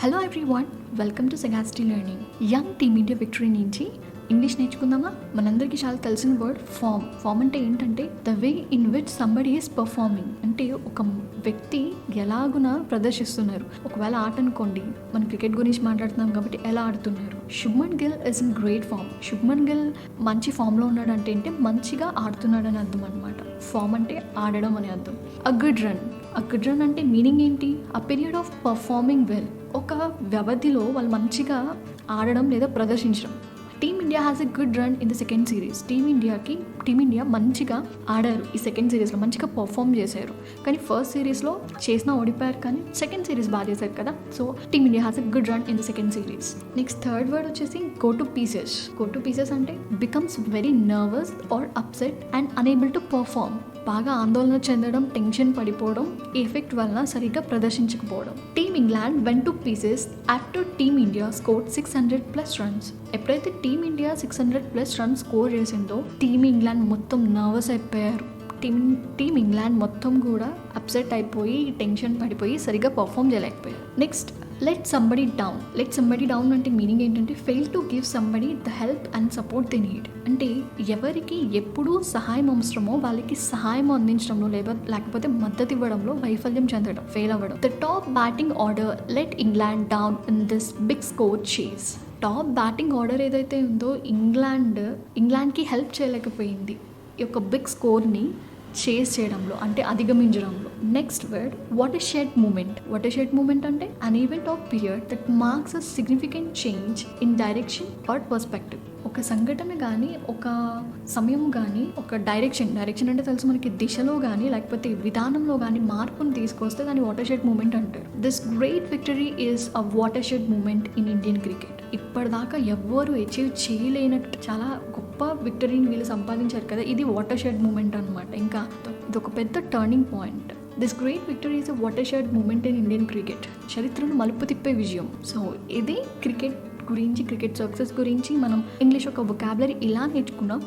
Hello everyone welcome to సెగాస్టీ learning young team India victory నుంచి English నేర్చుకుందామా? మనందరికీ చాలా తెలిసిన వర్డ్ ఫామ్. ఫామ్ అంటే ఏంటంటే the way in which somebody is performing. అంటే ఒక వ్యక్తి ఎలాగున ప్రదర్శిస్తున్నారు. ఒకవేళ ఆట అనుకోండి మనం క్రికెట్ గురించి మాట్లాడుతున్నాం కాబట్టి ఎలా ఆడుతున్నారు? Shubman Gill is in great form. Shubman Gill మంచి ఫామ్లో ఉన్నాడు అంటే ఏంటి మంచిగా ఆడుతున్నాడు అని అర్థం అనమాట ఫామ్ అంటే ఆడడం అని అర్థం. A good run a good run అంటే మీనింగ్ ఏంటి? A period of performing well ఒక వ్యవధిలో వాళ్ళు మంచిగా ఆడడం లేదా ప్రదర్శించడం. Team india has a good run in the second series టీమిండియాకి team India మంచిగా ఆడారు ఈ సెకండ్ సిరీస్లో మంచిగా పర్ఫామ్ చేశారు. కానీ ఫస్ట్ సిరీస్లో చేసిన ఓడిపోయారు కానీ సెకండ్ సిరీస్ బాగా చేశారు కదా. So team india has a good run in the second series next third word వచ్చేసి go to pieces go to pieces అంటే becomes very nervous or upset and unable to perform బాగా ఆందోళన చెందడం tension పడిపోవడం effect వలన సరిగ్గా ప్రదర్శించకపోవడం. Team England went to pieces after team India score six hundred plus runs ఎప్పుడైతే team india six hundred plus runs score చేసిందో team England మొత్తం nervous అయిపోయారు. టీమ్ టీమ్ ఇంగ్లాండ్ మొత్తం కూడా అప్సెట్ అయిపోయి టెన్షన్ పడిపోయి సరిగ్గా పర్ఫామ్ చేయలేకపోయారు. Next let somebody down let somebody down అంటే మీనింగ్ ఏంటంటే fail to give somebody the help and support the need అంటే ఎవరికి ఎప్పుడు సహాయం అవసరమో వాళ్ళకి సహాయం అందించడంలో లేదా లేకపోతే మద్దతు ఇవ్వడంలో వైఫల్యం చెందడం ఫెయిల్ అవ్వడం. The top batting order let England down in this big score chase top batting order ఏదైతే ఉందో ఇంగ్లాండ్ ఇంగ్లాండ్కి హెల్ప్ చేయలేకపోయింది ఈ యొక్క బిగ్ స్కోర్ని చేస్ చేయడంలో అంటే అధిగమించడంలో. Next word watershed moment watershed moment అంటే an event of period that marks a significant change in direction or perspective ఒక సంఘటన కానీ ఒక సమయం కానీ ఒక డైరెక్షన్ డైరెక్షన్ అంటే తెలుసు మనకి దిశలో కానీ లేకపోతే విధానంలో కానీ మార్పును తీసుకొస్తే దాన్ని వాటర్ షెడ్ మూమెంట్ అంటారు. This great victory is a watershed moment in Indian cricket ఇప్పటిదాకా ఎవ్వరు అచీవ్ చేయలేనట్టు చాలా గొప్ప విక్టరీని వీళ్ళు సంపాదించారు కదా ఇది వాటర్ షెడ్ మూమెంట్ అనమాట ఇంకా ఇది ఒక పెద్ద turning point this great victory is a watershed moment in Indian cricket చరిత్రను మలుపు తిప్పే విజయం. సో ఇది క్రికెట్ గురించి క్రికెట్ సక్సెస్ గురించి మనం ఇంగ్లీష్ ఒక వొకాబులరీ ఇలా నేర్చుకున్నాం.